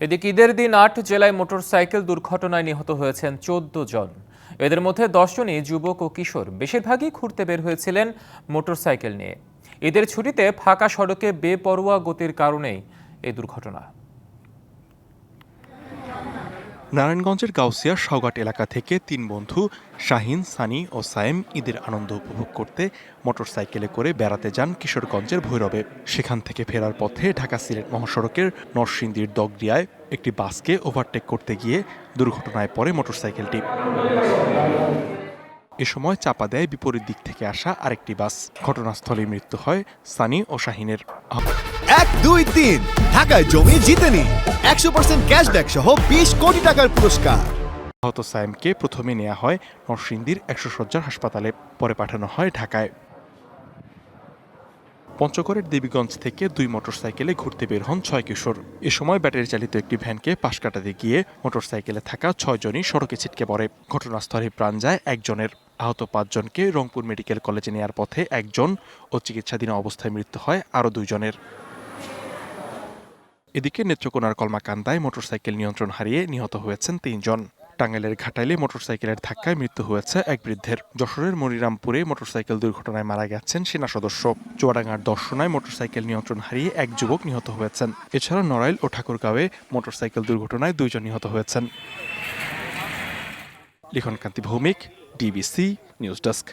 এদিকে ঈদের দিন আট জেলায় মোটরসাইকেল দুর্ঘটনায় নিহত হয়েছেন চোদ্দ জন। এদের মধ্যে দশজনই যুবক ও কিশোর। বেশিরভাগই ঘুরতে বের হয়েছিলেন মোটরসাইকেল নিয়ে। ঈদের ছুটিতে ফাঁকা সড়কে বেপরোয়া গতির কারণেই এই দুর্ঘটনা। নারায়ণগঞ্জের গাউসিয়া সওগাট এলাকা থেকে তিন বন্ধু, শাহিন, সানি ও সায়েম ঈদের আনন্দ উপভোগ করতে মোটরসাইকেলে করে বেড়াতে যান কিশোরগঞ্জের ভৈরবে। সেখান থেকে ফেরার পথে ঢাকা সিলেট মহাসড়কের নরসিংদীর দগরিয়ায় একটি বাসকে ওভারটেক করতে গিয়ে দুর্ঘটনায় পড়ে মোটরসাইকেলটি। এ সময় চাপা দেয় বিপরীত দিক থেকে আসা আরেকটি বাস। ঘটনাস্থলে মৃত্যু হয় সানি ও শাহিনের। এক, দুই, তিন। ঢাকায় জমি জিতে নিন একশো পার্সেন্ট ক্যাশব্যাক সহ বিশ কোটি টাকার পুরস্কার। আহত সায়েমকে প্রথমে নেওয়া হয় নরসিংদীর একশো সজ্জার হাসপাতালে, পরে পাঠানো হয় ঢাকায়। পঞ্চগড়ের দেবীগঞ্জ থেকে দুই মোটরসাইকেলে ঘুরতে বের হন ছয় কিশোর। এ সময় ব্যাটারি চালিত একটি ভ্যানকে পাশ কাটাতে গিয়ে মোটরসাইকেলে থাকা ছয়জনই সড়কে ছিটকে পড়ে। ঘটনাস্থলে প্রাণ যায় একজনের। আহত পাঁচজনকে রংপুর মেডিকেল কলেজে নেয়ার পথে একজন ও চিকিৎসাধীন অবস্থায় মৃত্যু হয় আরও দুইজনের। এদিকে নেত্রকোনার কলমাকান্দায় মোটরসাইকেল নিয়ন্ত্রণ হারিয়ে নিহত হয়েছেন তিনজন। টাঙ্গাইলের ঘাটাইলে মোটরসাইকেলের ধাক্কায় মৃত্যু হয়েছে এক বৃদ্ধের। যশোরের মনিরামপুরে মোটরসাইকেল দুর্ঘটনায় মারা গেছেন সেনা সদস্য। চুয়াডাঙ্গার দর্শনায় মোটরসাইকেল নিয়ন্ত্রণ হারিয়ে এক যুবক নিহত হয়েছেন। এছাড়া নড়াইল ও ঠাকুরগাঁওয়ে মোটরসাইকেল দুর্ঘটনায় দুইজন নিহত হয়েছেন। Likhankanti Bhowmik, DBC news desk.